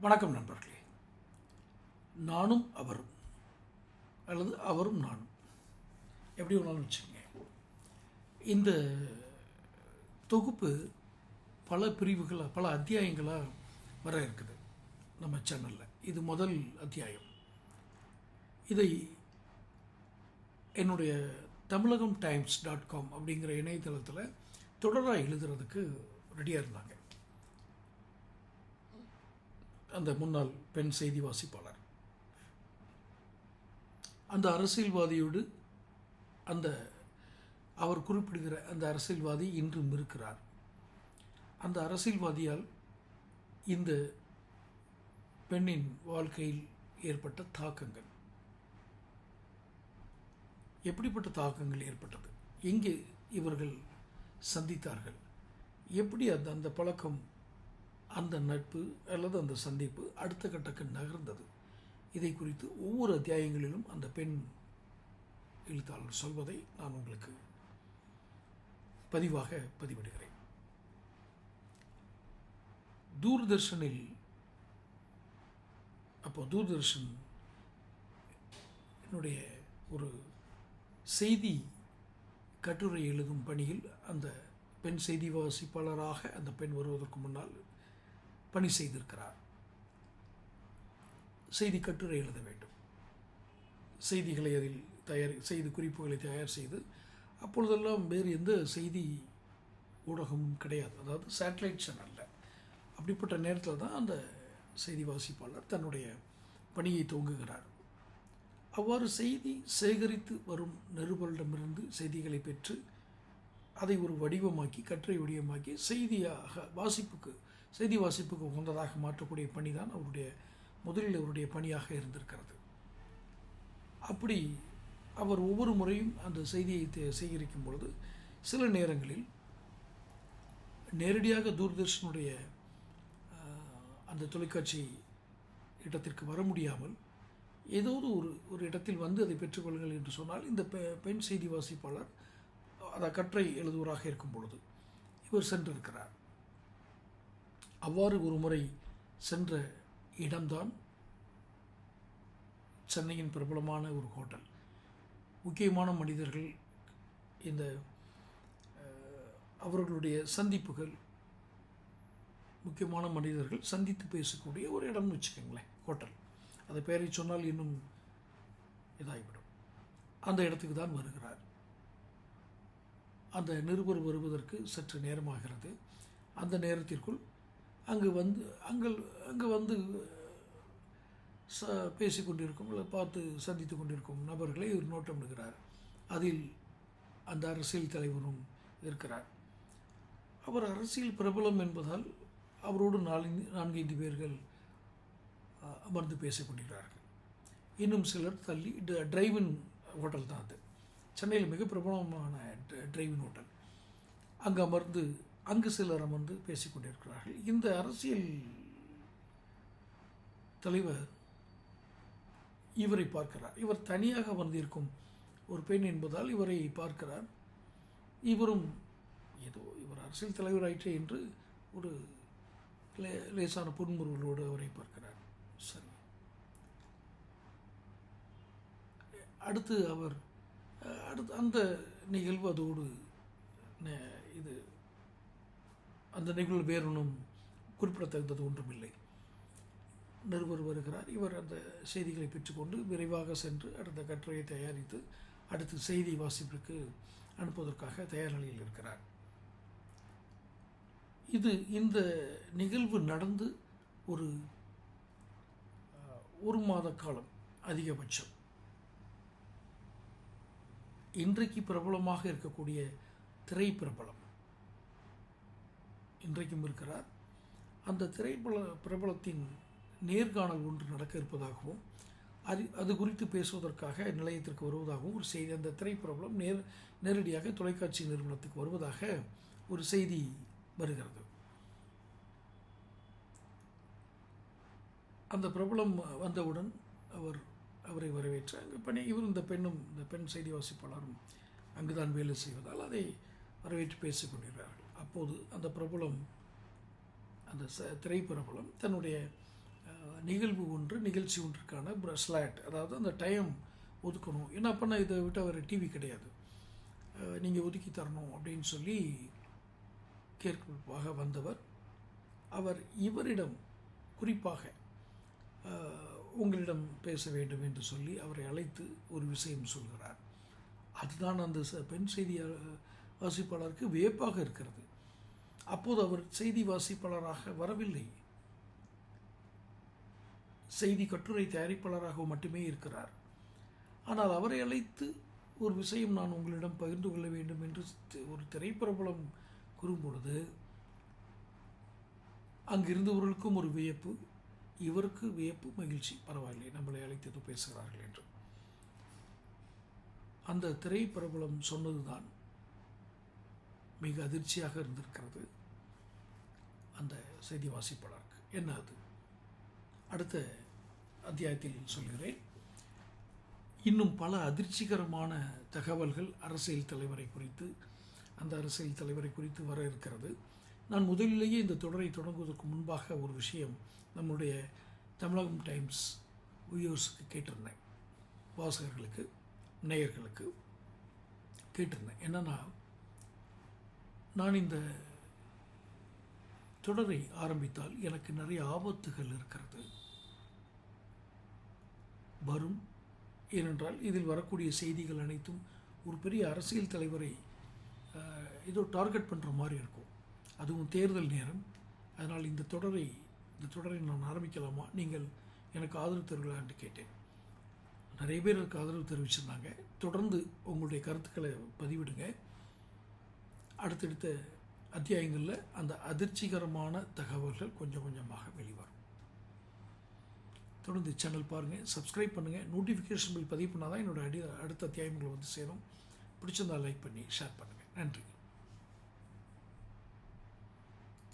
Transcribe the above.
வணக்கம் நண்பர்களே. நானும் அவரும் அல்லது அவரும் நானும் எப்படி வேணாலும் வச்சுக்கோங்க. இந்த தொகுப்பு பல பிரிவுகளாக பல அத்தியாயங்களாக வர இருக்குது நம்ம சேனலில். இது முதல் அத்தியாயம். இதை என்னுடைய தமிழகம் டைம்ஸ் டாட் காம் அப்படிங்கிற இணையதளத்தில் தொடராக எழுதுறதுக்கு ரெடியாக இருந்தாங்க. அந்த முன்னாள் பெண் செய்தி வாசிப்பாளர். அந்த அரசியல்வாதியோடு அந்த அவர் குறிப்பிடுகிற அந்த அரசியல்வாதி இன்றும் இருக்கிறார் அந்த அரசியல்வாதியால் இந்த பெண்ணின் வாழ்க்கையில் ஏற்பட்ட தாக்கங்கள். எப்படிப்பட்ட தாக்கங்கள் ஏற்பட்டது? எங்கே இவர்கள் சந்தித்தார்கள்? எப்படி அந்த அந்த பழக்கம் அந்த நட்பு அல்லது அந்த சந்திப்பு அடுத்த கட்டக்கு நகர்ந்தது. இதை குறித்து ஒவ்வொரு அத்தியாயங்களிலும் அந்த பெண் எழுத்தாளர் சொல்வதை நான் உங்களுக்கு பதிவாக பதிவிடுகிறேன். தூர்தர்ஷனில் அப்போ தூர்தர்ஷன் என்னுடைய ஒரு செய்தி கட்டுரை எழுதும் பணியில் அந்த பெண் செய்தி வாசிப்பாளராக அந்த பெண் வருவதற்கு முன்னால் பணி செய்திருக்கிறார். செய்தி கட்டுரை எழுத வேண்டும். செய்திகளை அதில் தயார் செய்தி குறிப்புகளை தயார் செய்து அப்பொழுதெல்லாம் வேறு எந்த செய்தி ஊடகமும் கிடையாது. அதாவது சேட்டலைட் சேனலில் அப்படிப்பட்ட நேரத்தில் தான் அந்த செய்தி வாசிப்பாளர் தன்னுடைய பணியை துவங்குகிறார். அவ்வாறு செய்தி சேகரித்து வரும் நிருபரிடமிருந்து செய்திகளை பெற்று அதை ஒரு வடிவமாக்கி கட்டுரை வடிவமாக்கி செய்தியாக வாசிப்புக்கு செய்தி வாசிப்புக்கு உகந்ததாக மாற்றக்கூடிய பணி தான் அவருடைய முதலில் அவருடைய பணியாக இருந்திருக்கிறது. அப்படி அவர் ஒவ்வொரு முறையும் அந்த செய்தியை தே- சேகரிக்கும் பொழுது சில நேரங்களில் நேரடியாக தூர்தர்ஷனுடைய அந்த தொலைக்காட்சி இடத்திற்கு வர முடியாமல் ஏதாவது ஒரு ஒரு இடத்தில் வந்து அதை பெற்றுக்கொள்ளுங்கள் என்று சொன்னால் இந்த பெ- பெண் செய்தி வாசிப்பாளர் அதை கற்றை எழுதுவராக இருக்கும் பொழுது இவர் சென்றிருக்கிறார். அவ்வாறு ஒரு முறை சென்ற இடம்தான் சென்னையின் பிரபலமான ஒரு ஹோட்டல். முக்கியமான மனிதர்கள் இந்த அவர்களுடைய சந்திப்புகள் முக்கியமான மனிதர்கள் சந்தித்து பேசக்கூடிய ஒரு இடம்னு வச்சுக்கோங்களேன் ஹோட்டல். அதை பெயரை சொன்னால் இன்னும் இதாகிவிடும். அந்த இடத்துக்கு தான் வருகிறார். அந்த நிருபர் வருவதற்கு சற்று நேரமாகிறது. அந்த நேரத்திற்குள் அங்கு வந்து அங்கே அங்கு வந்து ச பேசி கொண்டிருக்கும் இல்லை பார்த்து சந்தித்து கொண்டிருக்கும் நபர்களை இவர் நோட்டமிடுகிறார் அதில் அந்த அரசியல் தலைவரும் இருக்கிறார். அவர் அரசியல் பிரபலம் என்பதால் அவரோடு நாலஞ்சு நான்கைந்து பேர்கள் அமர்ந்து பேசிக்கொண்டிருக்கிறார்கள். இன்னும் சிலர் தள்ளி டிரைவின் ஹோட்டல் தான் அது. சென்னையில் மிக பிரபலமான டிரைவின் ஹோட்டல். அங்கு அமர்ந்து அங்கு சிலர் அமர்ந்து பேசிக் கொண்டிருக்கிறார்கள் இந்த அரசியல் தலைவர் இவரை பார்க்கிறார். இவர் தனியாக வந்திருக்கும் ஒரு பெண் என்பதால் இவரை பார்க்கிறார். இவரும் ஏதோ இவர் அரசியல் தலைவராயிற்றே என்று ஒரு லே லேசான புன்முறுவலோடு அவரை பார்க்கிறார். சரி. அடுத்து அவர் அடுத்து அந்த நிகழ்வு அதோடு இது அந்த நிகழ்வு வேறொன்றும் குறிப்பிடத்தகுந்தது ஒன்றுமில்லை. நிருபர் வருகிறார். இவர் அந்த செய்திகளை பெற்றுக்கொண்டு விரைவாக சென்று அடுத்த கட்டுரையை தயாரித்து அடுத்து செய்தி வாசிப்பிற்கு அனுப்புவதற்காக தயார் நிலையில் இருக்கிறார். இது இந்த நிகழ்வு நடந்து ஒரு ஒரு மாத காலம் அதிகபட்சம். இன்றைக்கு பிரபலமாக இருக்கக்கூடிய திரை பிரபலம் இன்றைக்கும் இருக்கிறார். அந்த திரைப்பல பிரபலத்தின் நேர்காணல் ஒன்று நடக்க இருப்பதாகவும் அது அது குறித்து பேசுவதற்காக நிலையத்திற்கு வருவதாகவும் ஒரு செய்தி அந்த திரைப்பிரபலம் நேர் நேரடியாக தொலைக்காட்சி நிறுவனத்துக்கு வருவதாக ஒரு செய்தி வருகிறது. அந்த பிரபலம் வந்தவுடன் அவர் அவரை வரவேற்று அங்கே பணி இவர் இந்த பெண்ணும் இந்த பெண் செய்தி வாசிப்பாளரும் அங்குதான் வேலை செய்வதால் அதை வரவேற்று பேசிக் கொண்டிருக்கிறார்கள். அப்போது அந்த பிரபலம் அந்த ச திரைப்பிரபலம் தன்னுடைய நிகழ்வு ஒன்று நிகழ்ச்சி ஒன்றுக்கான ஸ்லாட் அதாவது அந்த டைம் ஒதுக்கணும். என்ன பண்ண இதை விட்டு அவர் டிவி கிடையாது. நீங்கள் ஒதுக்கி தரணும் அப்படின்னு சொல்லி கேட்பாக வந்தவர். அவர் இவரிடம் குறிப்பாக உங்களிடம் பேச வேண்டும் என்று சொல்லி அவரை அழைத்து ஒரு விஷயம் சொல்கிறார். அதுதான் அந்த ச- பெண் செய்தியாளர் வாசிப்பாளருக்கு வியப்பாக இருக்கிறது. அப்போது அவர் செய்தி வாசிப்பாளராக வரவில்லை. செய்தி கட்டுரை தயாரிப்பாளராக மட்டுமே இருக்கிறார். ஆனால் அவரை அழைத்து ஒரு விஷயம் நான் உங்களிடம் பகிர்ந்து கொள்ள வேண்டும் என்று ஒரு திரைப்பிரபலம் கூறும்பொழுது அங்கிருந்தவர்களுக்கும் ஒரு வியப்பு இவருக்கு வியப்பு மகிழ்ச்சி. பரவாயில்லை நம்மளை அழைத்தது பேசுகிறார்கள் என்று. அந்த திரைப்பிரபலம் சொன்னதுதான் மிக அதிர்ச்சியாக இருந்திருக்கிறது அந்த செய்தி வாசிப்பாளருக்கு. என்ன அது? அடுத்த அத்தியாயத்தில் சொல்கிறேன். இன்னும் பல அதிர்ச்சிகரமான தகவல்கள் அரசியல் தலைவரை குறித்து அந்த அரசியல் தலைவரை குறித்து வர இருக்கிறது. நான் முதலிலேயே இந்த தொடரை தொடங்குவதற்கு முன்பாக ஒரு விஷயம் நம்முடைய தமிழகம் டைம்ஸ் வியூவர்ஸுக்கு கேட்டிருந்தேன். வாசகர்களுக்கு நேயர்களுக்கு கேட்டிருந்தேன். என்னென்னா நான் இந்த தொடரை ஆரம்பித்தால் எனக்கு நிறைய ஆபத்துகள் இருக்கிறது. வரும். ஏனென்றால் இதில் வரக்கூடிய செய்திகள் அனைத்தும் ஒரு பெரிய அரசியல் தலைவரை ஏதோ டார்கெட் பண்ணுற மாதிரி இருக்கும். அதுவும் தேர்தல் நேரம். அதனால் இந்த தொடரை இந்த தொடரை நான் ஆரம்பிக்கலாமா? நீங்கள் எனக்கு ஆதரவு தருவீர்களான்னு கேட்டேன். நிறைய பேர் எனக்கு ஆதரவு தெரிவிச்சிருந்தாங்க. தொடர்ந்து உங்களுடைய கருத்துக்களை பதிவிடுங்க. அடுத்தடுத்த அத்தியாயங்களில் அந்த அதிர்ச்சிகரமான தகவல்கள் கொஞ்சம் கொஞ்சமாக வெளிவரும். தொடர்ந்து சேனல் பாருங்கள் சப்ஸ்கிரைப் பண்ணுங்கள் நோட்டிஃபிகேஷன் பில் பதிவு பண்ணால் தான் என்னோட அடி அடுத்த அத்தியாயங்களை வந்து சேரும். பிடிச்சிருந்தா லைக் பண்ணி ஷேர் பண்ணுங்கள் நன்றி.